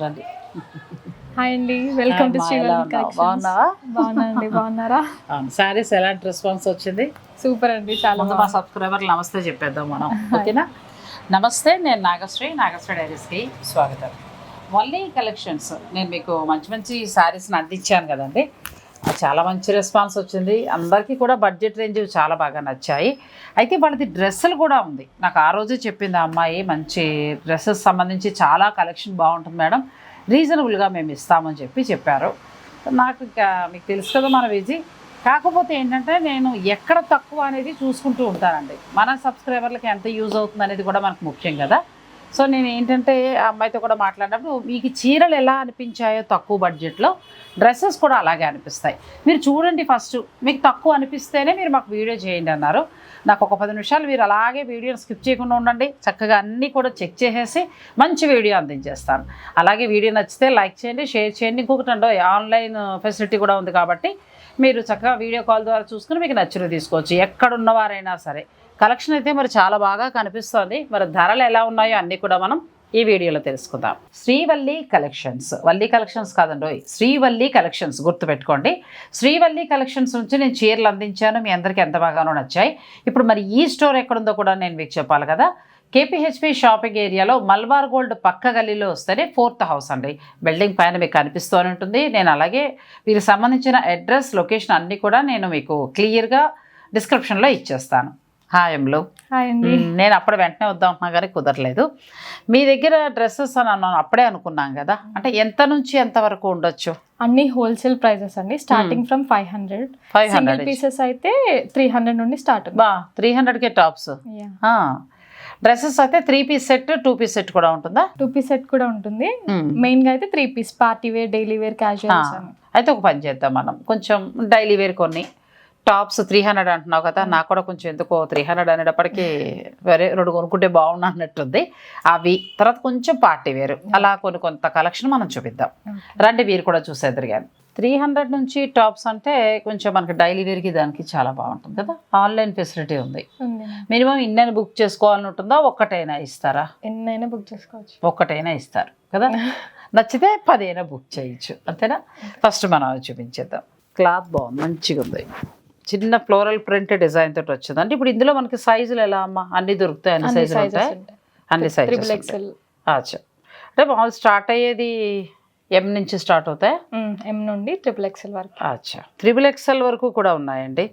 రండి. హాయ్ అండి welcome to అమ్మా, శ్రీ ఎలా ఉన్నావు? బాగున్నావా? బాగున్నానండి బాగున్నారా? శారీస్ ఎలాంటి రెస్పాన్స్ వచ్చింది? సూపర్ అండి చాలా మా సబ్స్క్రైబర్లు నమస్తే చెప్పేద్దాం మనం ఓకేనా? నమస్తే నేను నాగశ్రీ నాగశ్రీ డైరీస్కి స్వాగతం. వల్లీ కలెక్షన్స్ నేను మీకు మంచి మంచి శారీస్ని అందించాను కదండి. చాలా మంచి రెస్పాన్స్ వచ్చింది. అందరికీ కూడా బడ్జెట్ రేంజ్ చాలా బాగా నచ్చాయి. అయితే వాళ్ళది డ్రెస్సులు కూడా ఉంది. నాకు ఆ రోజే చెప్పింది ఆ అమ్మాయి మంచి డ్రెస్సెస్ సంబంధించి చాలా కలెక్షన్ బాగుంటుంది మేడం. రీజనబుల్గా మేము ఇస్తామని చెప్పి చెప్పారు. నాకు ఇంకా మీకు తెలుసు కదా మన విజీ. కాకపోతే ఏంటంటే నేను ఎక్కడ తక్కువ అనేది చూసుకుంటూ ఉంటానండి. మన సబ్స్క్రైబర్లకి ఎంత యూజ్ అవుతుంది అనేది కూడా మనకు ముఖ్యం కదా. సో నేను ఏంటంటే ఆ అమ్మాయితో కూడా మాట్లాడినప్పుడు మీకు చీరలు ఎలా అనిపించాయో తక్కువ బడ్జెట్లో డ్రెస్సెస్ కూడా అలాగే అనిపిస్తాయి. మీరు చూడండి ఫస్ట్ మీకు తక్కువ అనిపిస్తేనే మీరు మాకు వీడియో చేయండి అన్నారు. నాకు ఒక పది నిమిషాలు మీరు అలాగే వీడియోని స్కిప్ చేయకుండా ఉండండి. చక్కగా అన్నీ కూడా చెక్ చేసేసి మంచి వీడియో అందించేస్తాను. అలాగే వీడియో నచ్చితే లైక్ చేయండి షేర్ చేయండి. ఇంకొకటి అండో ఆన్లైన్ ఫెసిలిటీ కూడా ఉంది కాబట్టి మీరు చక్కగా వీడియో కాల్ ద్వారా చూసుకుని మీకు నచ్చిన తీసుకోవచ్చు. ఎక్కడున్నవారైనా సరే. కలెక్షన్ అయితే మరి చాలా బాగా కనిపిస్తుంది. మరి ధరలు ఎలా ఉన్నాయో అన్నీ కూడా మనం ఈ వీడియోలో తెలుసుకుందాం. శ్రీవల్లి కలెక్షన్స్. వల్లి కలెక్షన్స్ కాదండి శ్రీవల్లి కలెక్షన్స్ గుర్తుపెట్టుకోండి. శ్రీవల్లి కలెక్షన్స్ నుంచి నేను చీరలు అందించాను. మీ అందరికీ ఎంత బాగానో నచ్చాయి. ఇప్పుడు మరి ఈ స్టోర్ ఎక్కడుందో కూడా నేను మీకు చెప్పాలి కదా. కేపీహెచ్పి షాపింగ్ ఏరియాలో మల్బార్ గోల్డ్ పక్క గల్లీలో వస్తేనే ఫోర్త్ హౌస్ అండి. బిల్డింగ్ పైన మీకు కనిపిస్తూనే ఉంటుంది. నేను అలాగే వీరికి సంబంధించిన అడ్రస్ లొకేషన్ అన్నీ కూడా నేను మీకు క్లియర్గా డిస్క్రిప్షన్లో ఇచ్చేస్తాను. హాయ్ అమ్లు హాయ్ అండి. నేను అప్పుడు వెంటనే వద్దాం అంటున్నా కానీ కుదరలేదు. మీ దగ్గర డ్రెస్సెస్ అని అన్నాను అప్పుడే అనుకున్నాం కదా. అంటే ఎంత నుంచి ఎంత వరకు ఉండొచ్చు? అన్ని హోల్సేల్ ప్రైజెస్ అండి. Starting from five hundred five hundred pieces అయితే త్రీ హండ్రెడ్ నుండి స్టార్ట్ బా త్రీ హండ్రెడ్కే టాప్స్ డ్రెస్సెస్ అయితే three piece set two piece set కూడా ఉంటుందా? టూ పీస్ సెట్ కూడా ఉంటుంది. మెయిన్గా అయితే three piece party wear daily wear casuals. అని. అయితే ఒక పని చేద్దాం మనం. కొంచెం డైలీ వేర్ కొన్ని. టాప్స్ త్రీ హండ్రెడ్ అంటున్నావు కదా నాకు కూడా కొంచెం ఎందుకో త్రీ హండ్రెడ్ అనేటప్పటికి వేరే రెండు కొనుక్కుంటే బాగుండు అన్నట్టుంది. అవి తర్వాత కొంచెం పార్టీ వేరు. అలా కొన్ని కొంత కలెక్షన్ మనం చూపిద్దాం. రండి మీరు కూడా చూసేద్దరు కానీ త్రీ హండ్రెడ్ నుంచి టాప్స్ అంటే కొంచెం మనకి డైలీ వేర్కి దానికి చాలా బాగుంటుంది కదా. ఆన్లైన్ ఫెసిలిటీ ఉంది. మినిమం ఇన్నైనా బుక్ చేసుకోవాలని ఉంటుందా? ఒక్కటైనా ఇస్తారా? ఎన్నైనా బుక్ చేసుకోవచ్చు. ఒక్కటైనా ఇస్తారు కదా. నచ్చితే పదైనా బుక్ చేయొచ్చు. అంతేనా? ఫస్ట్ మనం చూపించేద్దాం. క్లాత్ బాగుంది మంచిగా ఉంది చిన్న ఫ్లోరల్ ప్రింట్ డిజైన్ తోటి వచ్చింది. అంటే ఇప్పుడు ఇందులో మనకి సైజులు ఎలా అమ్మా? అన్ని దొరుకుతాయి అన్ని సైజులు ఉంటాయి. అన్ని ఎక్సెల్ అచ్చా. అంటే మామూలు స్టార్ట్ అయ్యేది ఎం నుంచి స్టార్ట్ అవుతాయి? ఎం నుండి ట్రిపుల్ ఎక్సెల్ వరకు. అచ్చా. త్రిబుల్ ఎక్స్ఎల్ వరకు కూడా ఉన్నాయండి.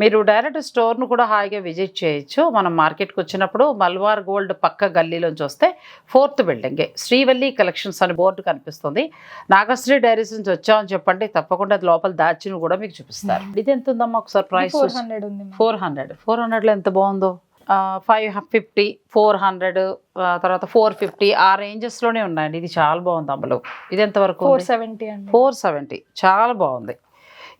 మీరు డైరెక్ట్ స్టోర్ను కూడా హాయిగా విజిట్ చేయొచ్చు. మనం మార్కెట్కి వచ్చినప్పుడు మల్వార్ గోల్డ్ పక్క గల్లీలోంచి వస్తే ఫోర్త్ బిల్డింగే శ్రీవల్లి కలెక్షన్స్ అని బోర్డు కనిపిస్తుంది. నాగశ్రీ డైరీస్ నుంచి వచ్చామని చెప్పండి. తప్పకుండా అది లోపల దాచిని కూడా మీకు చూపిస్తారు. ఇది ఎంత ఉందమ్మా ఒకసారి price four hundred. Four hundred four హండ్రెడ్లో ఎంత బాగుందో? ఫైవ్ ఫిఫ్టీ ఫోర్ హండ్రెడ్ తర్వాత ఫోర్ ఫిఫ్టీ ఆ రేంజెస్లోనే ఉన్నాయండి. ఇది చాలా బాగుంది అమ్మలు ఇది ఎంతవరకు ఫోర్ సెవెంటీ అండి. ఫోర్ సెవెంటీ చాలా బాగుంది.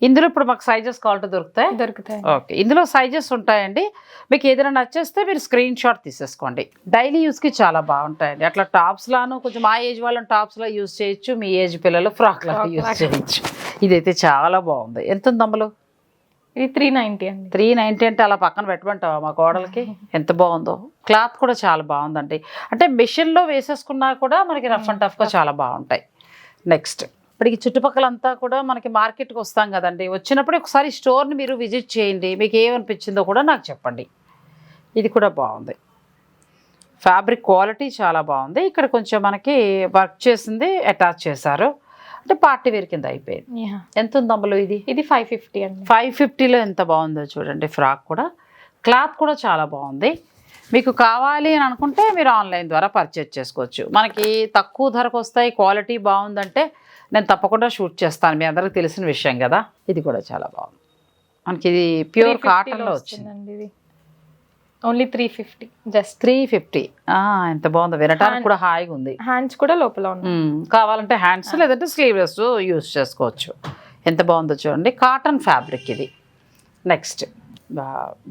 ఇందులో ఇప్పుడు మాకు సైజెస్ కావాలంటే దొరుకుతాయి? దొరుకుతాయి ఓకే ఇందులో సైజెస్ ఉంటాయండి. మీకు ఏదైనా నచ్చేస్తే మీరు స్క్రీన్ షాట్ తీసేసుకోండి. డైలీ యూస్కి చాలా బాగుంటాయండి. అట్లా టాప్స్లాను కొంచెం మా ఏజ్ వాళ్ళని టాప్స్లో యూస్ చేయొచ్చు. మీ ఏజ్ పిల్లలు ఫ్రాక్లో లాగా. చేయొచ్చు. ఇదైతే చాలా బాగుంది. ఎంత ఉంది అమ్మలు ఇది త్రీ నైన్టీ అండి. త్రీ నైంటీ అంటే అలా పక్కన పెట్టమంటావా మా కోడలకి? ఎంత బాగుందో. క్లాత్ కూడా చాలా బాగుందండి. అంటే మిషన్లో వేసేసుకున్నా కూడా మనకి రఫ్ అండ్ టఫ్గా చాలా బాగుంటాయి. నెక్స్ట్. ఇప్పటికి చుట్టుపక్కలంతా కూడా మనకి మార్కెట్కి వస్తాం కదండి. వచ్చినప్పుడు ఒకసారి స్టోర్ని మీరు విజిట్ చేయండి. మీకు ఏమనిపించిందో కూడా నాకు చెప్పండి. ఇది కూడా బాగుంది. ఫ్యాబ్రిక్ క్వాలిటీ చాలా బాగుంది. ఇక్కడ కొంచెం మనకి వర్క్ చేసింది అటాచ్ చేశారు. అంటే పార్టీ వేర్ కింద అయిపోయింది. ఎంత ఉంది అమ్మలో ఇది? ఇది ఫైవ్ ఫిఫ్టీ అండి. ఫైవ్ ఫిఫ్టీలో ఎంత బాగుందో చూడండి ఫ్రాక్ కూడా. క్లాత్ కూడా చాలా బాగుంది. మీకు కావాలి అని అనుకుంటే మీరు ఆన్లైన్ ద్వారా పర్చేజ్ చేసుకోవచ్చు. మనకి తక్కువ ధరకు వస్తాయి క్వాలిటీ బాగుందంటే నేను తప్పకుండా షూట్ చేస్తాను. మీ అందరికి తెలిసిన విషయం కదా. ఇది కూడా చాలా బాగుంది. మనకి ఇది ప్యూర్ 350 లో కాటన్లో వచ్చింది. వస్తుందండి ఇది. Only three fifty just three fifty ఎంత బాగుందో. వినటానికి కూడా హాయిగా ఉంది. హ్యాండ్స్ కూడా లోపల ఉన్నాయి. కావాలంటే హ్యాండ్స్ లేదంటే స్లీవ్లెస్ యూస్ చేసుకోవచ్చు. ఎంత బాగుందో చూడండి. కాటన్ ఫ్యాబ్రిక్ ఇది. నెక్స్ట్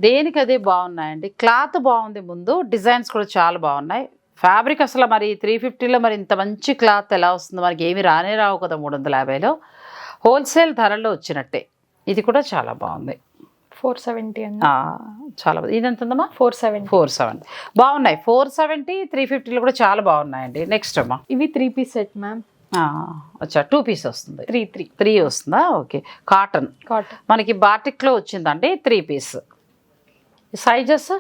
దేనికి అదే బాగున్నాయండి? క్లాత్ బాగుంది ముందు. డిజైన్స్ కూడా చాలా బాగున్నాయి. ఫ్యాబ్రిక్ అసలు మరి త్రీ ఫిఫ్టీలో మరి ఇంత మంచి క్లాత్ ఎలా వస్తుందో మనకి ఏమి రానే రావు కదా మూడు వందల యాభైలో. హోల్సేల్ ధరల్లో వచ్చినట్టే. ఇది కూడా చాలా బాగుంది. ఫోర్ సెవెంటీ చాలా ఇది ఎంత ఉందమ్మా ఫోర్ సెవెంటీ. Four seventy. బాగున్నాయి. ఫోర్ సెవెంటీ త్రీ ఫిఫ్టీలో కూడా చాలా బాగున్నాయండి. నెక్స్ట్ అమ్మా. ఇవి త్రీ పీస్ సెట్ మ్యామ్. అచ్చా టూ పీస్ వస్తుంది. Three three. త్రీ వస్తుందా? ఓకే. కాటన్. కాటన్. మనకి బాటిక్లో వచ్చిందండి three piece. Sizes?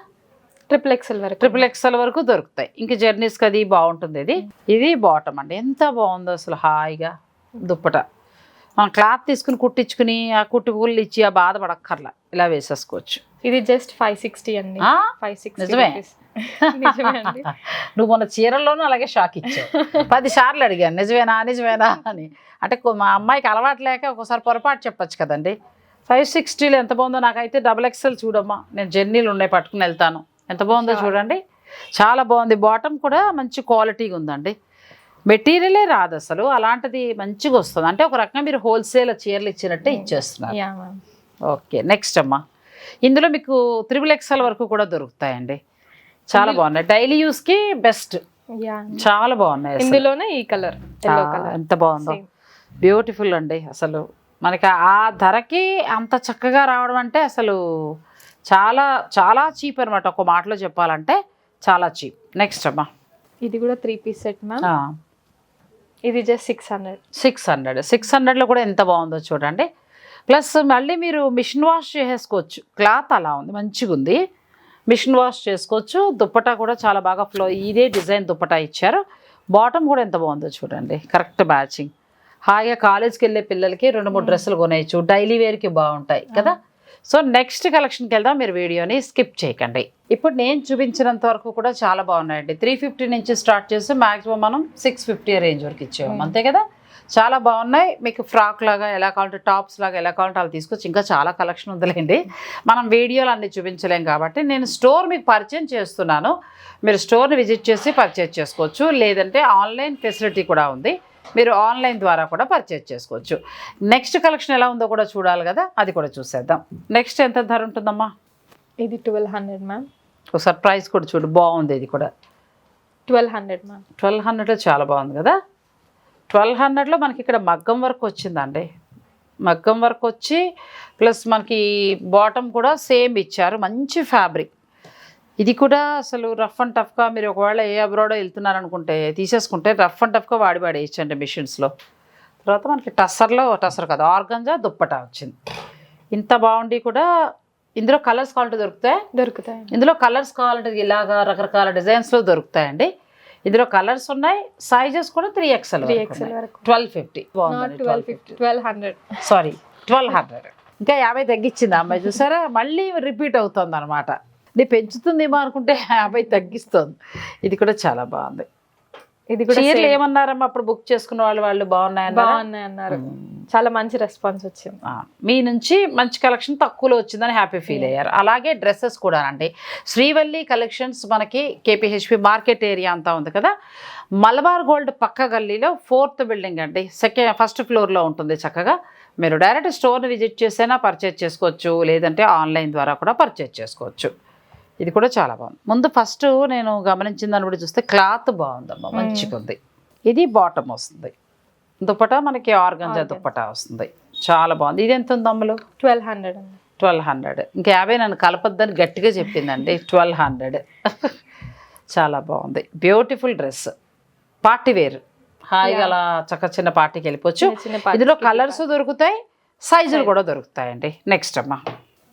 Triple XL వరకు. ట్రిపుల్ ఎక్స్ఎల్ వరకు దొరుకుతాయి. ఇంక జర్నీస్కి అది బాగుంటుంది ఇది. ఇది బాటమ్ అండి. ఎంత బాగుందో అసలు హాయిగా దుప్పట. మనం క్లాత్ తీసుకుని కుట్టించుకుని ఆ కుట్టుకూళ్ళు ఇచ్చి ఆ బాధపడక్కర్లా ఇలా వేసేసుకోవచ్చు. ఇది జస్ట్ ఫైవ్ సిక్స్టీ అండి? ఫైవ్ సిక్స్టీ నిజమే? నువ్వు మన చీరల్లోనూ అలాగే షాక్ ఇచ్చావు. పది సార్లు అడిగాను నిజమేనా నిజమేనా అని. అంటే మా అమ్మాయికి అలవాటు లేక ఒకసారి పొరపాటు చెప్పొచ్చు కదండి. ఫైవ్ సిక్స్టీలో ఎంత బాగుందో నాకైతే డబుల్ ఎక్స్ఎల్ చూడమ్మా. నేను జర్నీలు ఉన్నాయి పట్టుకుని వెళ్తాను. ఎంత బాగుందో చూడండి. చాలా బాగుంది. బాటమ్ కూడా మంచి క్వాలిటీగా ఉందండి. మెటీరియలే రాదు అసలు. అలాంటిది మంచిగా వస్తుంది. అంటే ఒక రకంగా మీరు హోల్సేల్ చీరలు ఇచ్చినట్టే ఇచ్చేస్తున్నారు. ఓకే నెక్స్ట్ అమ్మా. ఇందులో మీకు త్రిబుల్ ఎక్స్ఎల్ వరకు కూడా దొరుకుతాయండి. చాలా బాగున్నాయి. Daily యూస్కి best. యా చాలా బాగున్నాయి. ఇందులోనే ఈ కలర్ ఎంత బాగుందో. బ్యూటిఫుల్ అండి అసలు. మనకి ఆ ధరకి అంత చక్కగా రావడం అంటే అసలు చాలా చాలా చీప్ అనమాట ఒక మాటలో చెప్పాలంటే చాలా చీప్ నెక్స్ట్ అమ్మా. ఇది కూడా త్రీ పీస్ సెట్ మ్యామ్ ఇది just six hundred six hundred six హండ్రెడ్లో కూడా ఎంత బాగుందో చూడండి. ప్లస్ మళ్ళీ మీరు మిషన్ వాష్ చేసుకోవచ్చు. క్లాత్ అలా ఉంది మంచిగా ఉంది. మిషన్ వాష్ చేసుకోవచ్చు. దుప్పటా కూడా చాలా బాగా ఫ్లో ఇదే డిజైన్ దుప్పటా ఇచ్చారు. బాటమ్ కూడా ఎంత బాగుందో చూడండి. కరెక్ట్ మ్యాచింగ్ హాయిగా కాలేజ్కి వెళ్ళే పిల్లలకి రెండు మూడు డ్రెస్సులు కొనేయచ్చు. డైలీ వేర్కి బాగుంటాయి కదా. సో నెక్స్ట్ కలెక్షన్కి వెళ్దాం. మీరు వీడియోని స్కిప్ చేయకండి. ఇప్పుడు నేను చూపించినంత వరకు కూడా చాలా బాగున్నాయండి. త్రీ ఫిఫ్టీ నుంచి స్టార్ట్ చేసి మాక్సిమం మనం సిక్స్ ఫిఫ్టీ రేంజ్ వరకు ఇచ్చేవాం అంతే కదా? చాలా బాగున్నాయి. మీకు ఫ్రాక్ లాగా ఎలా కావాలంటే టాప్స్ లాగా ఎలా కావాలంటే అలా తీసుకొచ్చి ఇంకా చాలా కలెక్షన్ ఉందిలేండి. మనం వీడియోలు అన్ని చూపించలేం కాబట్టి నేను స్టోర్ మీకు పరిచయం చేస్తున్నాను. మీరు స్టోర్ని విజిట్ చేసి పర్చేజ్ చేసుకోవచ్చు. లేదంటే ఆన్లైన్ ఫెసిలిటీ కూడా ఉంది. మీరు ఆన్లైన్ ద్వారా కూడా పర్చేజ్ చేసుకోవచ్చు. నెక్స్ట్ కలెక్షన్ ఎలా ఉందో కూడా చూడాలి కదా అది కూడా చూసేద్దాం. నెక్స్ట్ ఎంత ధర ఉంటుందమ్మా? ఇది ట్వెల్వ్ హండ్రెడ్ మ్యామ్. ఒకసారి ప్రైస్ కూడా చూడు బాగుంది ఇది కూడా. Twelve hundred ma'am. Twelve hundred చాలా బాగుంది కదా. ట్వెల్వ్ హండ్రెడ్లో మనకి ఇక్కడ మగ్గం వర్క్ వచ్చిందండి. మగ్గం వర్క్ వచ్చి ప్లస్ మనకి బాటమ్ కూడా సేమ్ ఇచ్చారు మంచి ఫ్యాబ్రిక్. ఇది కూడా అసలు రఫ్ అండ్ టఫ్గా మీరు ఒకవేళ ఏ అబ్రాడో వెళ్తున్నారు అనుకుంటే తీసేసుకుంటే రఫ్ అండ్ టఫ్గా వాడి వాడేయచ్చండి మిషన్స్లో తర్వాత మనకి టస్సర్లో టస్సర్ కదా ఆర్గంజా దుప్పటా వచ్చింది. ఇంత బాగుండి కూడా ఇందులో కలర్స్ కావాలంటే దొరుకుతాయి? దొరుకుతాయి ఇందులో కలర్స్ కావాలంటే ఇలాగా రకరకాల డిజైన్స్లో దొరుకుతాయండి. ఇందులో కలర్స్ ఉన్నాయి సైజెస్ కూడా త్రీ ఎక్స్ఎల్ త్రీ ఎక్స్ఎల్ వరకు. Twelve fifty twelve hundred sorry twelve hundred ఇంకా యాభై తగ్గించింది అమ్మాయి చూసారా? మళ్ళీ రిపీట్ అవుతుంది అనమాట ఇది పెంచుతుందేమో అనుకుంటే యాభై తగ్గిస్తుంది. ఇది కూడా చాలా బాగుంది. ఇది కూడా చీరలు. ఏమన్నారమ్మా? అప్పుడు బుక్ చేసుకున్న వాళ్ళు వాళ్ళు బాగున్నాయన్నా బాగున్నాయి అన్నారు. చాలా మంచి రెస్పాన్స్ వచ్చింది. మీ నుంచి మంచి కలెక్షన్ తక్కువలో వచ్చిందని హ్యాపీ ఫీల్ అయ్యారు. అలాగే డ్రెస్సెస్ కూడా అండి. శ్రీవల్లి కలెక్షన్స్ మనకి కేపీహెచ్పి మార్కెట్ ఏరియా అంతా ఉంది కదా? మలబార్ గోల్డ్ పక్క గల్లీలో ఫోర్త్ బిల్డింగ్ అండి. సెకండ్ ఫస్ట్ ఫ్లోర్లో ఉంటుంది చక్కగా. మీరు డైరెక్ట్ స్టోర్ని విజిట్ చేసైనా పర్చేజ్ చేసుకోవచ్చు. లేదంటే ఆన్లైన్ ద్వారా కూడా పర్చేజ్ చేసుకోవచ్చు. ఇది కూడా చాలా బాగుంది. ముందు ఫస్ట్ నేను గమనించిన దాన్ని కూడా చూస్తే క్లాత్ బాగుందమ్మా మంచిగా ఉంది ఇది బాటమ్ వస్తుంది. దుప్పటా మనకి ఆర్గంజా దుప్పటా వస్తుంది. చాలా బాగుంది. ఇది ఎంత ఉంది అమ్మలు? Twelve hundred twelve hundred. ఇంకా యాభై నన్ను కలపొద్దని గట్టిగా చెప్పిందండి. Twelve hundred. చాలా బాగుంది. బ్యూటిఫుల్ డ్రెస్ పార్టీ వేర్ హాయిగా అలా చక్క చిన్న పార్టీకి వెళ్ళిపోవచ్చు. ఇందులో కలర్స్ దొరుకుతాయి. సైజులు కూడా దొరుకుతాయండి. నెక్స్ట్ అమ్మా.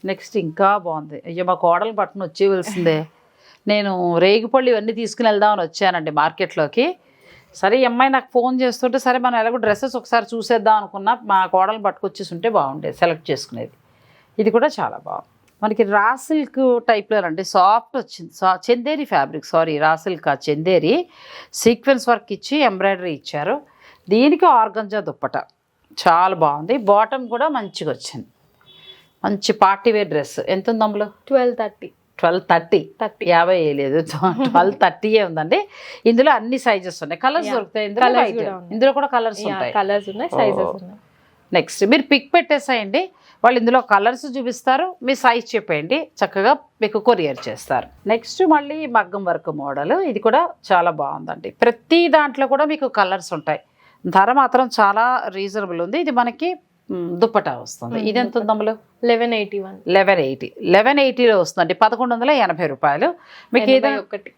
నెక్స్ట్ ఇంకా బాగుంది. అయ్యో మా కోడలు బట్టను వచ్చేవలసిందే నేను రేగిపళ్ళు ఇవన్నీ తీసుకుని వెళ్దామని వచ్చానండి మార్కెట్లోకి. సరే ఈ అమ్మాయి నాకు ఫోన్ చేస్తుంటే సరే మనం ఎలాగో డ్రెస్సెస్ ఒకసారి చూసేద్దాం అనుకున్నా మా కోడలు పట్టుకొచ్చేసి ఉంటే బాగుండేది సెలెక్ట్ చేసుకునేది. ఇది కూడా చాలా బాగుంది. మనకి రా సిల్క్ టైప్లో అంటే సాఫ్ట్ వచ్చింది. సా Chanderi fabric sorry raw silk ఆ చందేరి. సీక్వెన్స్ వర్క్ ఇచ్చి ఎంబ్రాయిడరీ ఇచ్చారు. దీనికి ఆర్గంజా దుప్పట. చాలా బాగుంది. బాటమ్ కూడా మంచిగా వచ్చింది. మంచి పార్టీ వేర్ డ్రెస్. ఎంత ఉంది అందులో twelve thirty. Twelve thirty? Thirty. యాభై లేదు. ట్వెల్వ్ థర్టీయే ఉందండి. ఇందులో అన్ని సైజెస్ ఉన్నాయి. కలర్స్. దొరుకుతాయి ఇందులో. కూడా ఉన్నాయి. ఇందులో కూడా కలర్స్ ఉంటాయి. కలర్స్ ఉన్నాయి సైజెస్ Oh. ఉన్నాయి. నెక్స్ట్ మీరు పిక్ పెట్టేసేయండి. వాళ్ళు ఇందులో కలర్స్ చూపిస్తారు. మీ సైజ్ చెప్పేయండి. చక్కగా మీకు కొరియర్ చేస్తారు. నెక్స్ట్ మళ్ళీ మగ్గం వర్క్ మోడల్. ఇది కూడా చాలా బాగుందండి. ప్రతి దాంట్లో కూడా మీకు కలర్స్ ఉంటాయి. ధర మాత్రం చాలా రీజనబుల్ ఉంది. ఇది మనకి దుప్పటా వస్తుంది. ఇది ఎంత ఉందమ్మలు eleven eighty one. Eleven eighty. Eleven ఎయిటీలో వస్తుందండి పదకొండు వందల ఎనభై రూపాయలు. మీకు ఏదైనా ఒకటి?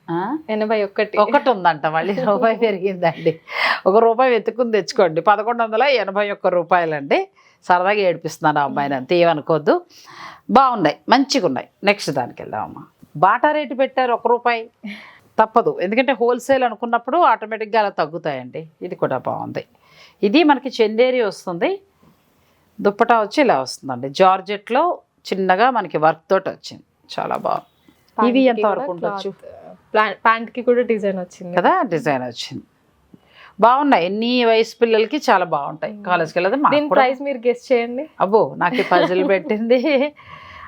ఎనభై ఒకటి. ఒకటి ఉందంట మళ్ళీ. రూపాయి పెరిగిందండి. ఒక రూపాయి వెతుకుని తెచ్చుకోండి. పదకొండు వందల ఎనభై ఒక్క రూపాయలండి. సరదాగా ఏడిపిస్తున్నాను ఆ అమ్మాయిని అంతే ఏమనుకోవద్దు బాగున్నాయి. మంచిగా ఉన్నాయి నెక్స్ట్ దానికి వెళ్దామమ్మా. బాటా రేటు పెట్టారు ఒక రూపాయి. తప్పదు. ఎందుకంటే హోల్సేల్ అనుకున్నప్పుడు ఆటోమేటిక్గా అలా తగ్గుతాయండి. ఇది కూడా బాగుంది. ఇది మనకి చందేరి వస్తుంది. దుప్పటా వచ్చి ఇలా వస్తుందండి. జార్జెట్లో చిన్నగా మనకి వర్క్ తోటి వచ్చింది. చాలా బాగుంది ఇవి ఎంత వరకు ఉండొచ్చు? ప్యాంట్కి కూడా డిజైన్ వచ్చింది. కదా డిజైన్ వచ్చింది. బాగున్నాయి. ఎన్ని వయసు పిల్లలకి చాలా బాగుంటాయి. కాలేజ్కి వెళ్ళదు ప్రైస్ మీరు గెస్ట్ చేయండి. అబ్బో నాకు పజిల్ పెట్టింది.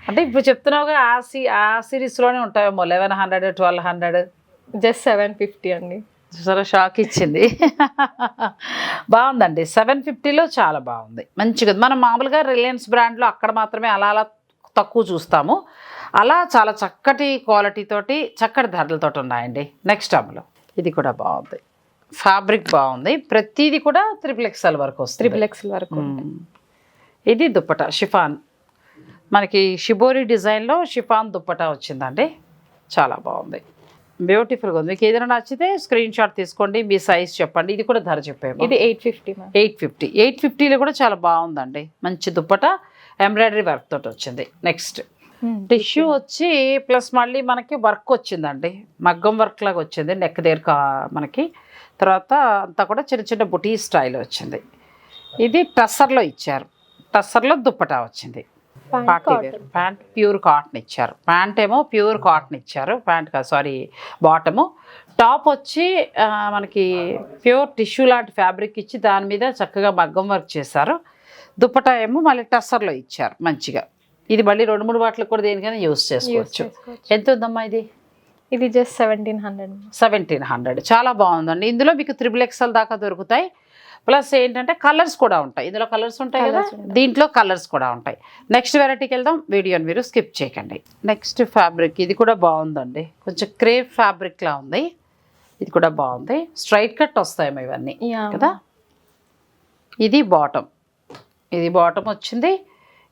అంటే ఇప్పుడు చెప్తున్నావుగా ఆ సి ఆ సిరీస్లోనే ఉంటాయేమో eleven hundred twelve hundred just seven fifty అండి. సరే షాక్ ఇచ్చింది. బాగుందండి. సెవెన్ ఫిఫ్టీలో చాలా బాగుంది. మంచిగా. మనం మామూలుగా రిలయన్స్ బ్రాండ్లో అక్కడ మాత్రమే అలా అలా తక్కువ చూస్తాము. అలా చాలా చక్కటి క్వాలిటీ తోటి చక్కటి ధరలతోటి ఉన్నాయండి. నెక్స్ట్ అమలు. ఇది కూడా బాగుంది. ఫ్యాబ్రిక్ బాగుంది. ప్రతిదీ కూడా త్రిపుల్ ఎక్స్ఎల్ వరకు వస్తుంది. త్రిపుల్ ఎక్స్ వరకు. ఇది దుప్పట. షిఫాన్. మనకి షిబోరి డిజైన్లో షిఫాన్ దుప్పట వచ్చిందండి. చాలా బాగుంది. బ్యూటిఫుల్గా ఉంది. మీకు ఏదైనా నచ్చితే స్క్రీన్ షాట్ తీసుకోండి మీ సైజ్ చెప్పండి. ఇది కూడా ధర చెప్పాము ఇది eight fifty eight fifty eight ఫిఫ్టీలో కూడా చాలా బాగుందండి. మంచి దుప్పట ఎంబ్రాయిడరీ వర్క్ తోటి వచ్చింది. నెక్స్ట్ టిష్యూ వచ్చి ప్లస్ మళ్ళీ మనకి వర్క్ వచ్చిందండి. మగ్గం వర్క్ లాగా వచ్చింది నెక్ దగ్గర మనకి. తర్వాత అంతా కూడా చిన్న చిన్న బుటీ స్టైల్ వచ్చింది. ఇది టస్సర్లో ఇచ్చారు. టస్సర్లో దుప్పటా వచ్చింది. Party wear pant pure cotton ఇచ్చారు. ప్యాంట్ ఏమో ప్యూర్ కాటన్ ఇచ్చారు. ప్యాంట్ కాదు సారీ బాటము టాప్ వచ్చి మనకి ప్యూర్ టిష్యూ లాంటి ఫ్యాబ్రిక్ ఇచ్చి దాని మీద చక్కగా మగ్గం వర్క్ చేశారు. దుప్పటా ఏమో మళ్ళీ టస్సర్లో ఇచ్చారు మంచిగా. ఇది మళ్ళీ రెండు మూడు వాటికి కూడా దేనికైనా యూస్ చేసుకోవచ్చు. ఎంత ఉందమ్మా ఇది? ఇది just seventeen hundred seventeen hundred చాలా బాగుందండి. ఇందులో మీకు త్రిబుల్ ఎక్స్ఎల్ దాకా దొరుకుతాయి. ప్లస్ ఏంటంటే కలర్స్ కూడా ఉంటాయి. ఇందులో కలర్స్ ఉంటాయి కదా. దీంట్లో కలర్స్ కూడా ఉంటాయి. నెక్స్ట్ వెరైటీకి వెళ్దాం. వీడియోని మీరు స్కిప్ చేయకండి. Next fabric. ఇది కూడా బాగుందండి. కొంచెం క్రేప్ ఫ్యాబ్రిక్ లా ఉంది. ఇది కూడా బాగుంది. స్ట్రైట్ కట్ వస్తాయేమో ఇవన్నీ కదా? ఇది బాటమ్. ఇది బాటమ్ వచ్చింది.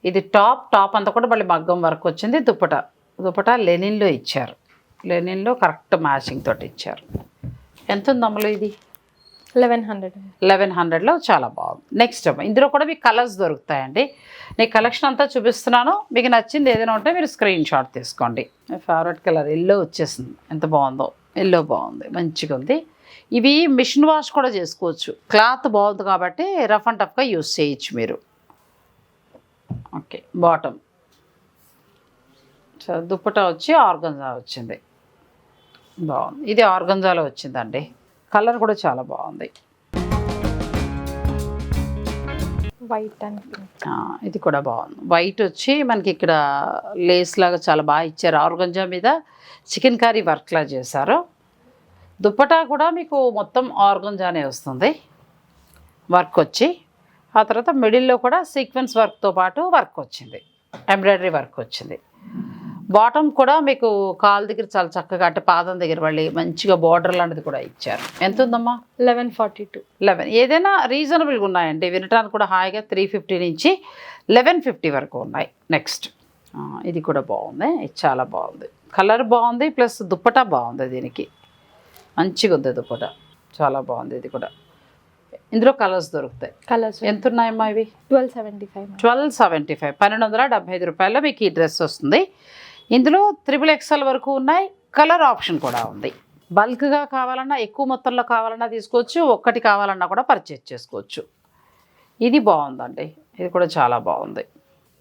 ఇది టాప్. టాప్ అంతా కూడా మళ్ళీ మగ్గం వరకు వచ్చింది. దుప్పట. దుప్పట లెనిన్లో ఇచ్చారు. లెనిన్లో కరెక్ట్ మ్యాచింగ్ తోటి ఇచ్చారు. ఎంత ఉంది అమ్మలో ఇది? లెవెన్ హండ్రెడ్ లెవెన్ హండ్రెడ్లో చాలా బాగుంది. నెక్స్ట్ ఇందులో కూడా మీకు కలర్స్ దొరుకుతాయండి. నేను కలెక్షన్ అంతా చూపిస్తున్నాను. మీకు నచ్చింది ఏదైనా ఉంటే మీరు స్క్రీన్ షాట్ తీసుకోండి. ఫేవరెట్ కలర్ ఎల్లో వచ్చేసింది. ఎంత బాగుందో. ఎల్లో బాగుంది. మంచిగా ఉంది. ఇవి మిషన్ వాష్ కూడా చేసుకోవచ్చు. క్లాత్ బాగుంది కాబట్టి రఫ్ అండ్ టఫ్గా యూస్ చేయొచ్చు మీరు. ఓకే బాటమ్ దుప్పట వచ్చి ఆర్గంజా వచ్చింది. బాగుంది. ఇది ఆర్గంజాలో వచ్చిందండి. కలర్ కూడా చాలా బాగుంది. వైట్ ఇది కూడా బాగుంది. వైట్ వచ్చి మనకి ఇక్కడ లేస్ లాగా చాలా బాగా ఇచ్చారు. ఆర్గంజా మీద చికెన్ కర్రీ వర్క్లా చేశారు. దుప్పటా కూడా మీకు మొత్తం ఆర్గంజానే వస్తుంది. వర్క్ వచ్చి ఆ తర్వాత మిడిల్లో కూడా సీక్వెన్స్ వర్క్తో పాటు వర్క్ వచ్చింది. ఎంబ్రాయిడరీ వర్క్ వచ్చింది. బాటమ్ కూడా మీకు కాలు దగ్గర చాలా చక్కగా అంటే పాదం దగ్గర మళ్ళీ మంచిగా బార్డర్ లాంటిది కూడా ఇచ్చారు. ఎంత ఉందమ్మా లెవెన్ ఫార్టీ టూ లెవెన్ ఏదైనా రీజనబుల్గా ఉన్నాయండి. వినటానికి కూడా హాయిగా త్రీ ఫిఫ్టీ నుంచి లెవెన్ ఫిఫ్టీ వరకు ఉన్నాయి. నెక్స్ట్ ఇది కూడా బాగుంది. ఇది చాలా బాగుంది. కలర్ బాగుంది ప్లస్ దుప్పటా బాగుంది దీనికి. మంచిగా ఉంది దుప్పట. చాలా బాగుంది ఇది కూడా. ఇందులో కలర్స్ దొరుకుతాయి. కలర్స్ ఎంత ఉన్నాయమ్మా ఇవి? Twelve seventy five twelve seventy five పన్నెండు వందల డెబ్బై ఐదు రూపాయల్లో మీకు ఈ డ్రెస్ వస్తుంది. ఇందులో త్రిబుల్ ఎక్స్ఎల్ వరకు ఉన్నాయి. కలర్ ఆప్షన్ కూడా ఉంది. బల్క్గా కావాలన్నా ఎక్కువ మొత్తంలో కావాలన్నా తీసుకోవచ్చు. ఒక్కటి కావాలన్నా కూడా పర్చేజ్ చేసుకోవచ్చు. ఇది బాగుందండి. ఇది కూడా చాలా బాగుంది.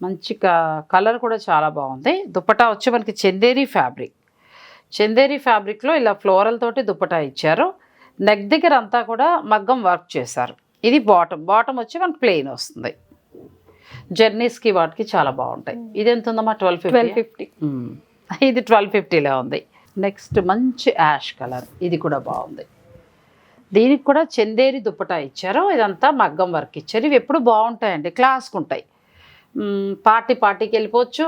మంచి కలర్ కూడా చాలా బాగుంది. దుప్పటా వచ్చి మనకి చందేరి ఫ్యాబ్రిక్ చందేరి ఫ్యాబ్రిక్లో ఇలా ఫ్లోరల్ తోటి దుప్పటా ఇచ్చారు. నెక్ దగ్గర అంతా కూడా మగ్గం వర్క్ చేశారు. ఇది బాటమ్ బాటమ్ వచ్చి మనకి ప్లెయిన్ వస్తుంది. జర్నీస్కి వాటికి చాలా బాగుంటాయి. ఇది ఎంత ఉందమ్మా? ట్వెల్వ్ ట్వెల్వ్ ఫిఫ్టీ ఇది ట్వెల్వ్ ఫిఫ్టీలో ఉంది. నెక్స్ట్ మంచి యాష్ కలర్ ఇది కూడా బాగుంది. దీనికి కూడా చందేరి దుప్పటా ఇచ్చారు. ఇదంతా మగ్గం వర్క్ ఇచ్చారు. ఇవి ఎప్పుడు బాగుంటాయండి. క్లాస్కి ఉంటాయి. పార్టీ పార్టీకి వెళ్ళిపోవచ్చు.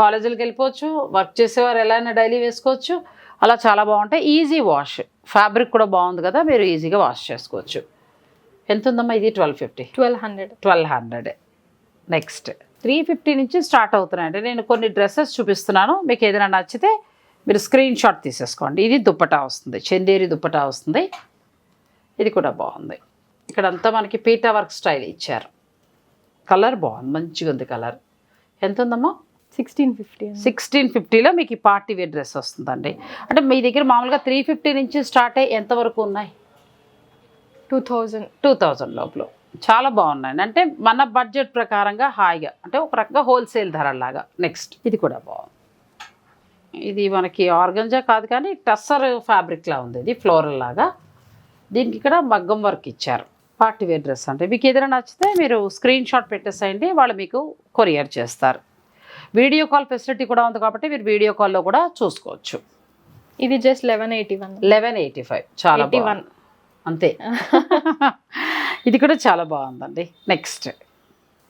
కాలేజీలకు వెళ్ళిపోవచ్చు. వర్క్ చేసేవారు ఎలా అయినా డైలీ వేసుకోవచ్చు. అలా చాలా బాగుంటాయి. ఈజీ వాష్ ఫ్యాబ్రిక్ కూడా బాగుంది కదా మీరు ఈజీగా వాష్ చేసుకోవచ్చు. ఎంత ఉందమ్మా ఇది? Twelve fifty twelve hundred twelve hundred next. Three fifty నుంచి స్టార్ట్ అవుతున్నాయండి. నేను కొన్ని డ్రెస్సెస్ చూపిస్తున్నాను. మీకు ఏదైనా నచ్చితే మీరు స్క్రీన్ షాట్ తీసేసుకోండి. ఇది దుప్పటా వస్తుంది. చందేరి దుప్పటా వస్తుంది. ఇది కూడా బాగుంది. ఇక్కడంతా మనకి పీటా వర్క్ స్టైల్ ఇచ్చారు. కలర్ బాగుంది. మంచిగా ఉంది కలర్. ఎంత ఉందమ్మా? సిక్స్టీన్ ఫిఫ్టీ సిక్స్టీన్ ఫిఫ్టీలో మీకు ఈ పార్టీ వేర్ డ్రెస్ వస్తుందండి. అంటే మీ దగ్గర మామూలుగా త్రీ ఫిఫ్టీ నుంచి స్టార్ట్ అయ్యి ఎంతవరకు ఉన్నాయి? Two thousand. టూ థౌజండ్ లోపల. చాలా బాగున్నాయి అంటే మన బడ్జెట్ ప్రకారంగా హాయిగా అంటే ఒక రకంగా హోల్సేల్ ధరలాగా నెక్స్ట్ ఇది కూడా బాగుంది. ఇది మనకి ఆర్గంజా కాదు కానీ టస్సర్ ఫ్యాబ్రిక్లా ఉంది. ఇది ఫ్లోరల్ లాగా. దీనికి ఇక్కడ మగ్గం వర్క్ ఇచ్చారు. పార్టీ వేర్ డ్రెస్ అంటే మీకు ఏదైనా నచ్చితే మీరు స్క్రీన్ షాట్ పెట్టేసేయండి. వాళ్ళు మీకు కొరియర్ చేస్తారు. వీడియో కాల్ ఫెసిలిటీ కూడా ఉంది కాబట్టి మీరు వీడియో కాల్లో కూడా చూసుకోవచ్చు. ఇది just eleven eighty one. Eleven eighty five. చాలా 81. అంతే. ఇది కూడా చాలా బాగుందండి. నెక్స్ట్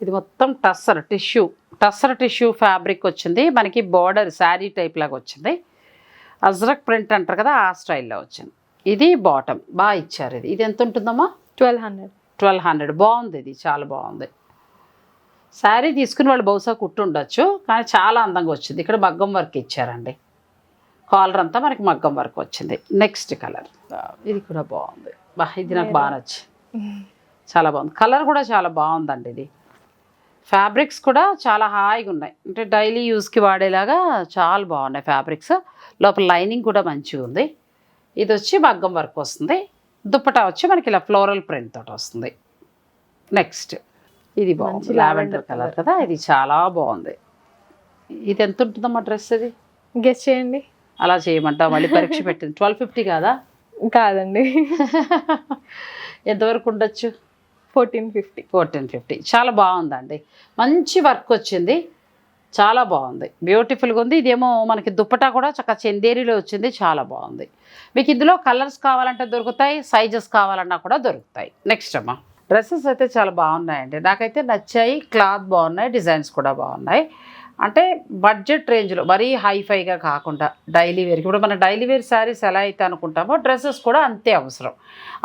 ఇది మొత్తం tussar tissue. Tussar tissue fabric వచ్చింది. మనకి బార్డర్ శారీ టైప్ లాగా వచ్చింది. అజ్రక్ ప్రింట్ అంటారు కదా ఆ స్టైల్లో వచ్చింది. ఇది బాటమ్. బాగా ఇచ్చారు ఇది. ఇది ఎంత ఉంటుందమ్మా? Twelve hundred. Twelve hundred. బాగుంది ఇది. చాలా బాగుంది. శారీ తీసుకుని వాళ్ళు బహుశా కుట్టుండొచ్చు కానీ చాలా అందంగా వచ్చింది. ఇక్కడ మగ్గం వర్క్ ఇచ్చారండి. కాలర్ అంతా మనకి మగ్గం వర్క్ వచ్చింది. నెక్స్ట్ కలర్ ఇది కూడా బాగుంది. బా ఇది నాకు బాగా నచ్చింది. చాలా బాగుంది. కలర్ కూడా చాలా బాగుందండి ఇది. ఫ్యాబ్రిక్స్ కూడా చాలా హాయిగా ఉన్నాయి. అంటే డైలీ యూస్కి వాడేలాగా చాలా బాగున్నాయి ఫ్యాబ్రిక్స్ లోపల లైనింగ్ కూడా మంచిగా ఉంది. ఇది వచ్చి మగ్గం వర్క్ వస్తుంది. దుప్పటా వచ్చి మనకి ఇలా ఫ్లోరల్ ప్రింట్ తోటి వస్తుంది. నెక్స్ట్ ఇది బాగుంది. లావెండర్ కలర్ కదా. ఇది చాలా బాగుంది. ఇది ఎంత ఉంటుందమ్మా డ్రెస్ ఇది? గెస్ చేయండి. అలా చేయమంటావు? మళ్ళీ పరీక్ష పెట్టింది. ట్వెల్వ్ ఫిఫ్టీ కాదా? కాదండి. ఎంతవరకు ఉండొచ్చు? Fourteen fifty. Fourteen fifty. చాలా బాగుందండి. మంచి వర్క్ వచ్చింది. చాలా బాగుంది. బ్యూటిఫుల్గా ఉంది. ఇదేమో మనకి దుప్పటా కూడా చక్కగా చందేరిలో వచ్చింది. చాలా బాగుంది. మీకు ఇందులో కలర్స్ కావాలంటే దొరుకుతాయి. సైజెస్ కావాలన్నా కూడా దొరుకుతాయి. నెక్స్ట్ అమ్మా. డ్రెస్సెస్ అయితే చాలా బాగున్నాయండి. నాకైతే నచ్చాయి. క్లాత్ బాగున్నాయి. డిజైన్స్ కూడా బాగున్నాయి. అంటే బడ్జెట్ రేంజ్లో మరీ హైఫైగా కాకుండా డైలీ వేర్కి ఇప్పుడు మన డైలీ వేర్ శారీస్ ఎలా అయితే అనుకుంటామో డ్రెస్సెస్ కూడా అంతే అవసరం.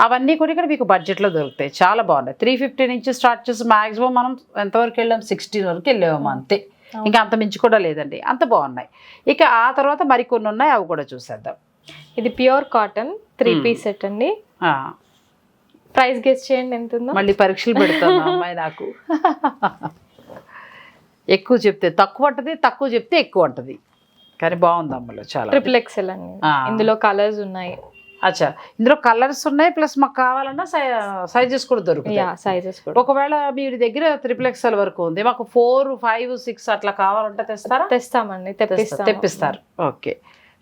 అవన్నీ కూడా ఇక్కడ మీకు బడ్జెట్లో దొరుకుతాయి. చాలా బాగున్నాయి. త్రీ ఫిఫ్టీ నుంచి స్టార్ట్ చేసి మ్యాక్సిమం మనం ఎంతవరకు వెళ్ళాం? సిక్స్టీన్ వరకు వెళ్ళాము అంతే. ఇంకా అంత మించి కూడా లేదండి. అంత బాగున్నాయి. ఇక ఆ తర్వాత మరికొన్ని ఉన్నాయి అవి కూడా చూసేద్దాం. ఇది pure cotton three. Piece set అండి. ప్రైస్ గెస్ చేయండి ఎంత ఉందో మళ్ళీ పరీక్షలు పెడుతుంది ఆ అమ్మాయి నాకు. ఎక్కువ చెప్తే తక్కువ ఉంటుంది తక్కువ చెప్తే ఎక్కువ ఉంటుంది కానీ బాగుంది అమ్మలో చాలా. ట్రిపుల్ ఎక్సెల్ అండి. ఇందులో కలర్స్ ఉన్నాయి. అచ్చా. ఇందులో కలర్స్ ఉన్నాయి ప్లస్ మాకు కావాలన్నా సైజెస్ కూడా దొరుకుతాయి. సైజెస్ కూడా. ఒకవేళ మీ దగ్గర త్రిపుల్ ఎక్స్ఎల్ వరకు ఉంది మాకు ఫోర్ ఫైవ్ సిక్స్ అట్లా కావాలంటే తెస్తారా? తెస్తామండి తెప్పిస్తాం తెప్పిస్తారు. ఓకే.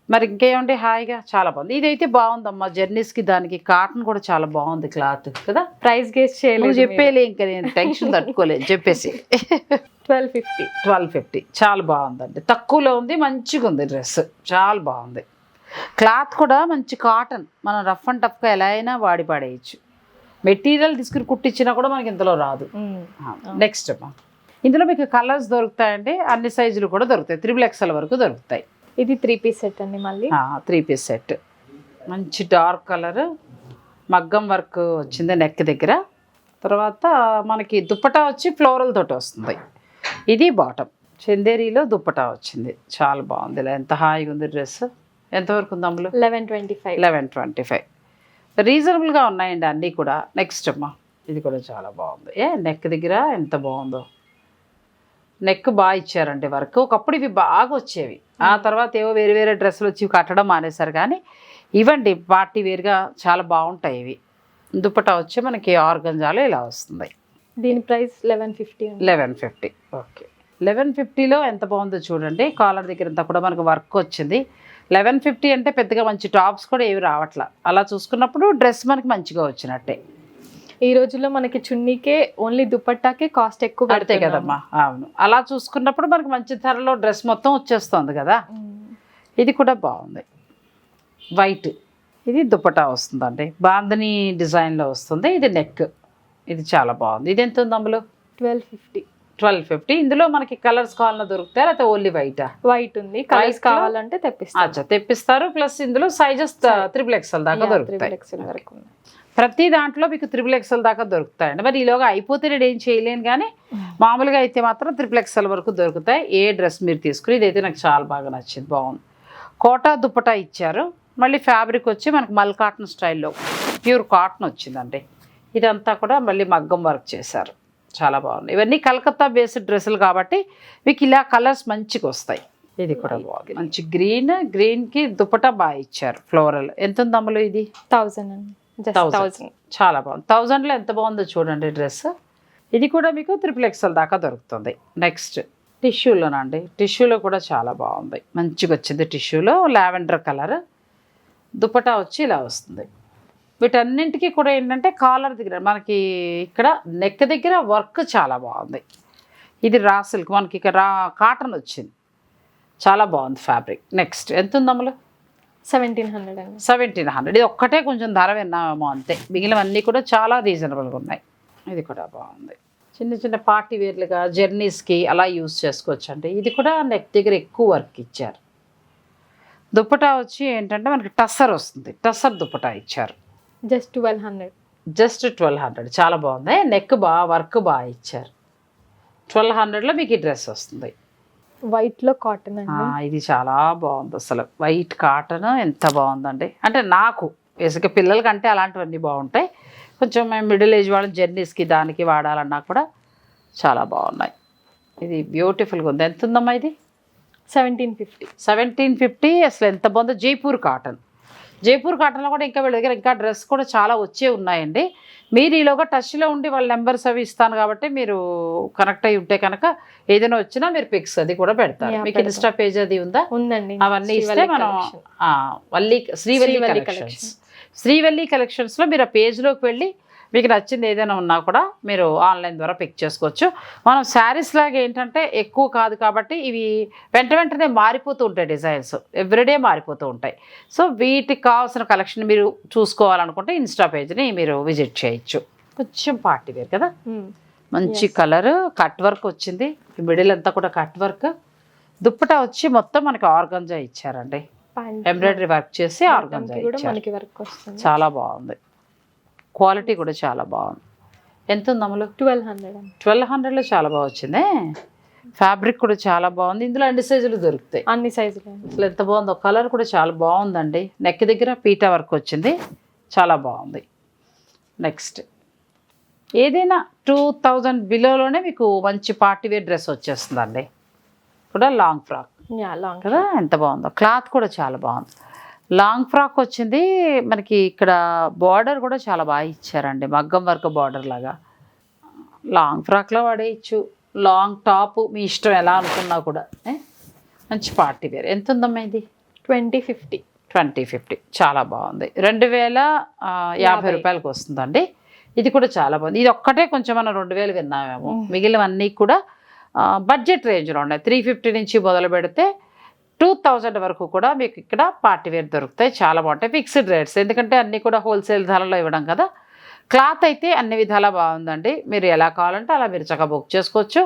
మరి ఇంకేమంటే హాయిగా? చాలా బాగుంది. ఇదైతే బాగుందమ్మా. జర్నీస్కి దానికి కాటన్ కూడా చాలా బాగుంది క్లాత్ కదా? ప్రైస్ గెస్ చేయలేదు చెప్పేలే ఇంకా నేను టెన్షన్ తట్టుకోలేదు. చెప్పేసి. Twelve fifty. Twelve fifty. చాలా బాగుందండి. తక్కువలో ఉంది మంచిగా ఉంది డ్రెస్. చాలా బాగుంది. క్లాత్ కూడా మంచి కాటన్. మనం రఫ్ అండ్ టఫ్గా ఎలా అయినా వాడి పడేయచ్చు. మెటీరియల్ తీసుకుని కుట్టించినా కూడా మనకి ఇందులో రాదు. నెక్స్ట్ అమ్మా. ఇందులో మీకు కలర్స్ దొరుకుతాయండి. అన్ని సైజులు కూడా దొరుకుతాయి. త్రిబుల్ ఎక్స్ఎల్ వరకు దొరుకుతాయి. ఇది త్రీ పీస్ సెట్ అండి మళ్ళీ. Three piece set. మంచి డార్క్ కలర్. మగ్గం వర్క్ వచ్చింది నెక్ దగ్గర. తర్వాత మనకి దుప్పటా వచ్చి ఫ్లోరల్ తోటి వస్తుంది. ఇది బాటమ్. చందేరిలో దుప్పటా వచ్చింది. చాలా బాగుంది. ఇలా ఎంత హాయిగా ఉంది డ్రెస్. ఎంతవరకు ఉంది Ammulu eleven twenty five. Eleven twenty five. రీజనబుల్గా ఉన్నాయండి అన్నీ కూడా. నెక్స్ట్ అమ్మా ఇది కూడా చాలా బాగుంది. ఏ నెక్ దగ్గర ఎంత బాగుందో. నెక్ బాగా ఇచ్చారండి వర్క్ ఒకప్పుడు ఇవి బాగా వచ్చేవి. ఆ తర్వాత ఏవో వేరే వేరే డ్రెస్సులు వచ్చి కట్టడం మానేశారు కానీ ఇవ్వండి పార్టీ వేర్గా చాలా బాగుంటాయి ఇవి. దుప్పటా వచ్చి మనకి ఆర్గంజాలో ఇలా వస్తుంది. దీని price eleven fifty eleven fifty okay. Eleven ఫిఫ్టీలో ఎంత బాగుందో చూడండి. కాలర్ దగ్గర అంతా కూడా మనకు వర్క్ వచ్చింది. లెవెన్ ఫిఫ్టీ అంటే పెద్దగా మంచి టాప్స్ కూడా ఏవి రావట్లా. అలా చూసుకున్నప్పుడు డ్రెస్ మనకి మంచిగా వచ్చినట్టే. ఈ రోజుల్లో మనకి చున్నీకే ఓన్లీ దుపట్టాకే కాస్ట్ ఎక్కువ పెడుతున్నాము. కదమ్మా. అవును. అలా చూసుకున్నప్పుడు మనకి మంచి ధరలో డ్రెస్ మొత్తం వచ్చేస్తుంది కదా. ఇది కూడా బాగుంది. వైట్. ఇది దుపటా వస్తుందండి. బాందని డిజైన్లో వస్తుంది. ఇది నెక్. ఇది చాలా బాగుంది. ఇది ఎంత ఉంది అందులో? Twelve fifty. Twelve fifty. ఇందులో మనకి కలర్స్ కావాలన్నా దొరుకుతాయి? లేకపోతే ఓన్లీ వైటా? వైట్ ఉంది. కలర్స్ కావాలంటే తెప్పిస్తాం. అచ్చా. తెప్పిస్తారు. ప్లస్ ఇందులో సైజెస్ త్రిపుల్ ఎక్స్ఎల్ దాకా దొరుకుతాయి. ప్రతి దాంట్లో మీకు త్రిపుల్ ఎక్సెల్ దాకా దొరుకుతాయండి. మరి ఈలోగా అయిపోతే నేను ఏం చేయలేను కానీ మామూలుగా అయితే మాత్రం త్రిపుల్ ఎక్సెల్ వరకు దొరుకుతాయి. ఏ డ్రెస్ మీరు తీసుకుని ఇదైతే నాకు చాలా బాగా నచ్చింది. బాగుంది. కోటా దుప్పటా ఇచ్చారు. మళ్ళీ ఫ్యాబ్రిక్ వచ్చి మనకి మల్ కాటన్ స్టైల్లో ప్యూర్ కాటన్ వచ్చిందండి. ఇదంతా కూడా మళ్ళీ మగ్గం వర్క్ చేశారు. చాలా బాగుంది. ఇవన్నీ కలకత్తా బేస్డ్ డ్రెస్సులు కాబట్టి మీకు ఇలా కలర్స్ మంచిగా వస్తాయి. ఇది కూడా బాగుంది. మంచి గ్రీన్ గ్రీన్కి దుప్పటా బాగా ఇచ్చారు ఫ్లోరల్ ఎంత ఉంది అమ్మలో ఇది? థౌజండ్ అండి. థౌజండ్ చాలా బాగుంది. థౌజండ్లో ఎంత బాగుందో చూడండి డ్రెస్. ఇది కూడా మీకు త్రిపుల్ ఎక్సెల్ దాకా దొరుకుతుంది. నెక్స్ట్ టిష్యూలోనండి టిష్యూలో కూడా చాలా బాగుంది. మంచిగా వచ్చింది టిష్యూలో లావెండర్ కలర్ దుపటా వచ్చి ఇలా వస్తుంది. వీటన్నింటికి కూడా ఏంటంటే కాలర్ దగ్గర మనకి ఇక్కడ నెక్ దగ్గర వర్క్ చాలా బాగుంది. ఇది రా సిల్క్ మనకి ఇక్కడ రా కాటన్ వచ్చింది. చాలా బాగుంది ఫ్యాబ్రిక్ నెక్స్ట్ ఎంత ఉంది అమలు? సెవెంటీన్ హండ్రెడ్ అండి. Seventeen hundred. ఇది ఒక్కటే కొంచెం ధర విన్నామేమో అంతే. మిగిలినవన్నీ కూడా చాలా రీజనబుల్గా ఉన్నాయి. ఇది కూడా బాగుంది. చిన్న చిన్న పార్టీ వేర్లుగా జర్నీస్కి అలా యూస్ చేసుకోవచ్చు అండి ఇది కూడా నెక్ దగ్గర ఎక్కువ వర్క్ ఇచ్చారు. దుప్పటా వచ్చి ఏంటంటే మనకి టస్సర్ వస్తుంది. టస్సర్ దుప్పటా ఇచ్చారు. Just twelve hundred. Just twelve hundred. చాలా బాగుంది. నెక్ బాగా వర్క్ బాగా ఇచ్చారు. ట్వెల్వ్ హండ్రెడ్లో మీకు ఈ డ్రెస్ వస్తుంది. వైట్లో కాటన్ ఇది చాలా బాగుంది అసలు. వైట్ కాటన్ ఎంత బాగుందండి. అంటే నాకు బేసిక్గా పిల్లలకంటే అలాంటివన్నీ బాగుంటాయి. కొంచెం మేము మిడిల్ ఏజ్ వాళ్ళ జర్నీస్కి దానికి వాడాలన్నా కూడా చాలా బాగున్నాయి. ఇది బ్యూటిఫుల్గా ఉంది. ఎంత ఉందమ్మా ఇది? సెవెంటీన్ ఫిఫ్టీ సెవెంటీన్ ఫిఫ్టీ అసలు ఎంత బాగుందో. జైపూర్ కాటన్ జైపూర్ కాటన్లో కూడా ఇంకా వీళ్ళ దగ్గర ఇంకా డ్రెస్ కూడా చాలా వచ్చే ఉన్నాయండి. మీరు ఈలోగా టచ్లో ఉండి వాళ్ళ నెంబర్స్ అవి ఇస్తాను కాబట్టి మీరు కనెక్ట్ అయి ఉంటే కనుక ఏదైనా వచ్చినా మీరు పిక్స్ అది కూడా పెడతారు. మీకు. ఇన్స్టా పేజ్ అది ఉందా? ఉందండి. అవన్నీ ఇస్తే మనం వల్లి శ్రీవల్లి శ్రీవల్లి కలెక్షన్స్. శ్రీవల్లి కలెక్షన్స్లో మీరు ఆ పేజ్లోకి వెళ్ళి మీకు నచ్చింది ఏదైనా ఉన్నా కూడా మీరు ఆన్లైన్ ద్వారా పిక్ చేసుకోవచ్చు. మనం శారీస్ లాగా ఏంటంటే ఎక్కువ కాదు కాబట్టి ఇవి వెంట వెంటనే మారిపోతూ ఉంటాయి డిజైన్స్. ఎవ్రీడే మారిపోతూ ఉంటాయి. సో వీటికి కావాల్సిన కలెక్షన్ మీరు చూసుకోవాలనుకుంటే ఇన్స్టా పేజ్ని మీరు విజిట్ చేయొచ్చు. కొంచెం పార్టీ వేర్ కదా? Hmm. మంచి కలర్ కట్ వర్క్ వచ్చింది. మిడిల్ అంతా కూడా కట్ వర్క్. దుప్పటా వచ్చి మొత్తం మనకి ఆర్గంజా ఇచ్చారండి. ఎంబ్రాయిడరీ వర్క్ చేసి ఆర్గంజా ఇచ్చారు. చాలా బాగుంది. క్వాలిటీ కూడా చాలా బాగుంది. ఎంత ఉంది అమలు? ట్వెల్వ్ హండ్రెడ్ ట్వెల్వ్ హండ్రెడ్లో చాలా బాగా వచ్చింది? ఫ్యాబ్రిక్ కూడా చాలా బాగుంది. ఇందులో అన్ని సైజులు దొరుకుతాయి. అన్ని సైజులు అసలు ఎంత బాగుందో కలర్ కూడా చాలా బాగుందండి. నెక్ దగ్గర పీటా వర్క్ వచ్చింది. చాలా బాగుంది. నెక్స్ట్. ఏదైనా టూ థౌజండ్ బిలోలోనే మీకు మంచి పార్టీ వేర్ డ్రెస్ వచ్చేస్తుందండి. కూడా లాంగ్ ఫ్రాక్. లాంగ్ కదా? ఎంత బాగుందో. క్లాత్ కూడా చాలా బాగుంది. లాంగ్ ఫ్రాక్ వచ్చింది. మనకి ఇక్కడ బార్డర్ కూడా చాలా బాగా ఇచ్చారండి. మగ్గం వర్క్ బార్డర్ లాగా. లాంగ్ ఫ్రాక్లో వాడేయచ్చు లాంగ్ టాప్ మీ ఇష్టం ఎలా అనుకున్నా కూడా? మంచి పార్టీ వేర్. ఎంత ఉందమ్మా ఇది? Twenty fifty. Twenty fifty. చాలా బాగుంది. రెండు వేల యాభై. రూపాయలకి వస్తుందండి. ఇది కూడా చాలా బాగుంది. ఇది ఒక్కటే కొంచెం మనం రెండు వేలు విన్నామేమో. మిగిలినవన్నీ కూడా బడ్జెట్ రేంజ్లో ఉన్నాయి. త్రీ ఫిఫ్టీ నుంచి మొదలు పెడితే టూ థౌజండ్ వరకు కూడా మీకు ఇక్కడ పార్టీ వేర్ దొరుకుతాయి. చాలా బాగుంటాయి. ఫిక్స్డ్ రేట్స్ ఎందుకంటే అన్నీ కూడా హోల్సేల్ ధరలో ఇవ్వడం కదా. క్లాత్ అయితే అన్ని విధాలా బాగుందండి. మీరు ఎలా కావాలంటే అలా మీరు చక్కగా బుక్ చేసుకోవచ్చు.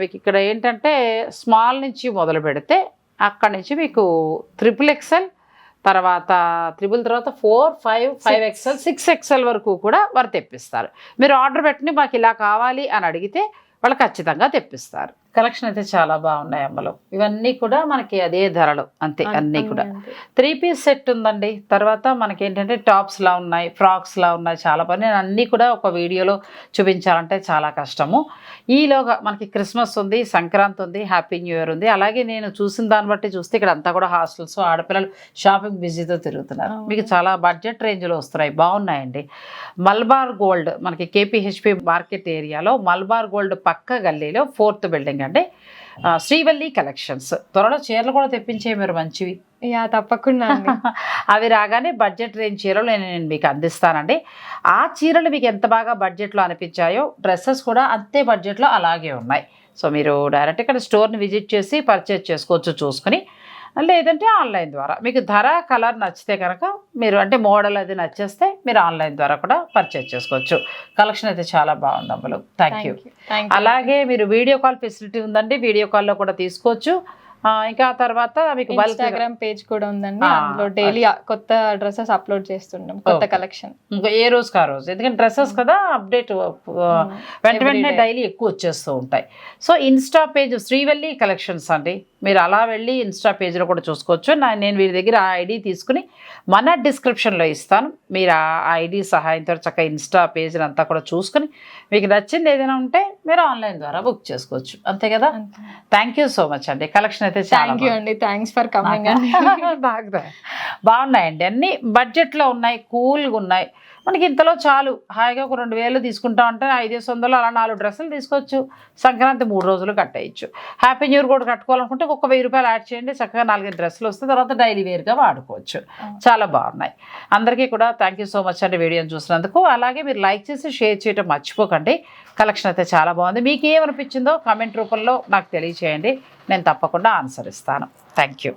మీకు ఇక్కడ ఏంటంటే స్మాల్ నుంచి మొదలు పెడితే అక్కడి నుంచి మీకు ట్రిపుల్ ఎక్సెల్ తర్వాత త్రిబుల్ తర్వాత four five five XL six XL వరకు కూడా వారు తెప్పిస్తారు. మీరు ఆర్డర్ పెట్టి మాకు ఇలా కావాలి అని అడిగితే వాళ్ళు ఖచ్చితంగా తెప్పిస్తారు. కలెక్షన్ అయితే చాలా బాగున్నాయి అమ్మలో. ఇవన్నీ కూడా మనకి అదే ధరలు. అంతే అన్నీ కూడా. త్రీ పీస్ సెట్ ఉందండి. తర్వాత మనకి ఏంటంటే టాప్స్లా ఉన్నాయి ఫ్రాక్స్లా ఉన్నాయి చాలా పని నేను అన్నీ కూడా ఒక వీడియోలో చూపించాలంటే చాలా కష్టము. ఈలోగా మనకి క్రిస్మస్ ఉంది సంక్రాంతి ఉంది హ్యాపీ న్యూ ఇయర్ ఉంది. అలాగే నేను చూసిన దాన్ని బట్టి చూస్తే ఇక్కడ అంతా కూడా హాస్టల్స్ ఆడపిల్లలు షాపింగ్ బిజీతో తిరుగుతున్నారు. మీకు చాలా బడ్జెట్ రేంజ్లో వస్తున్నాయి. బాగున్నాయండి. మల్బార్ గోల్డ్ మనకి కేపీహెచ్పి మార్కెట్ ఏరియాలో మల్బార్ గోల్డ్ పక్క గల్లీలో ఫోర్త్ బిల్డింగ్ ఆ, శ్రీవల్లి కలెక్షన్స్ త్వరలో చీరలు కూడా తెప్పించే మీరు మంచివి. యా తప్పకుండా అవి రాగానే బడ్జెట్ రేంజ్ చీరలు నేను నేను మీకు అందిస్తానండి. ఆ చీరలు మీకు ఎంత బాగా బడ్జెట్లో అనిపించాయో డ్రెస్సెస్ కూడా అంతే బడ్జెట్లో అలాగే ఉన్నాయి. సో మీరు డైరెక్ట్ ఇక్కడ స్టోర్ని విజిట్ చేసి పర్చేజ్ చేసుకోవచ్చు చూసుకుని. లేదంటే ఆన్లైన్ ద్వారా. మీకు ధర కలర్ నచ్చితే కనుక మీరు అంటే మోడల్ అది నచ్చేస్తే మీరు ఆన్లైన్ ద్వారా కూడా పర్చేజ్ చేసుకోవచ్చు. కలెక్షన్ అయితే చాలా బాగుంది అమ్మలు థ్యాంక్ యూ అలాగే మీరు వీడియో కాల్ ఫెసిలిటీ ఉందండి వీడియో కాల్లో కూడా తీసుకోవచ్చు. ఇంకా ఆ తర్వాత మీకు ఇన్స్టాగ్రామ్ పేజ్ కూడా ఉందండి. అందులో డైలీ కొత్త డ్రెస్సెస్ అప్లోడ్ చేస్తుంటాం కొత్త. కలెక్షన్. ఇంకా ఏ రోజుకి ఆ రోజు? ఎందుకంటే డ్రెస్సెస్ కదా అప్డేట్ వెంట Every వెంటనే. డైలీ ఎక్కువ వచ్చేస్తూ ఉంటాయి. So insta page Srivalli collections అండి. మీరు అలా వెళ్ళి ఇన్స్టా పేజ్లో కూడా చూసుకోవచ్చు. నేను వీరి దగ్గర ఆ ఐడి తీసుకుని మన డిస్క్రిప్షన్లో ఇస్తాను. మీరు ఆ ఐడి సహాయంతో చక్కగా ఇన్స్టా పేజ్ని అంతా కూడా చూసుకుని మీకు నచ్చింది ఏదైనా ఉంటే మీరు ఆన్లైన్ ద్వారా బుక్ చేసుకోవచ్చు. అంతే కదా? థ్యాంక్ యూ సో మచ్ అండి. కలెక్షన్ అయితే థ్యాంక్ యూ. అండి. థ్యాంక్స్ ఫర్ కమింగ్ బాగున్నాయండి. అన్ని బడ్జెట్లో ఉన్నాయి కూల్గా ఉన్నాయి. మనకి ఇంతలో చాలు. హాయిగా ఒక రెండు వేలు తీసుకుంటా ఉంటే ఐదేసి వందలు అలా నాలుగు డ్రెస్సులు తీసుకోవచ్చు. సంక్రాంతి మూడు రోజులు కట్టేయచ్చు. హ్యాపీ న్యూ ఇయర్ కూడా కట్టుకోవాలనుకుంటే ఒక వెయ్యి రూపాయలు యాడ్ చేయండి. చక్కగా నాలుగైదు డ్రెస్సులు వస్తే తర్వాత డైలీ వేర్గా వాడుకోవచ్చు. చాలా బాగున్నాయి. అందరికీ కూడా థ్యాంక్ యూ సో మచ్ అండి వీడియోని చూసినందుకు. అలాగే మీరు లైక్ చేసి షేర్ చేయడం మర్చిపోకండి. కలెక్షన్ అయితే చాలా బాగుంది. మీకు ఏమనిపించిందో కామెంట్ రూపంలో నాకు తెలియచేయండి. నేను తప్పకుండా ఆన్సర్ ఇస్తాను. Thank you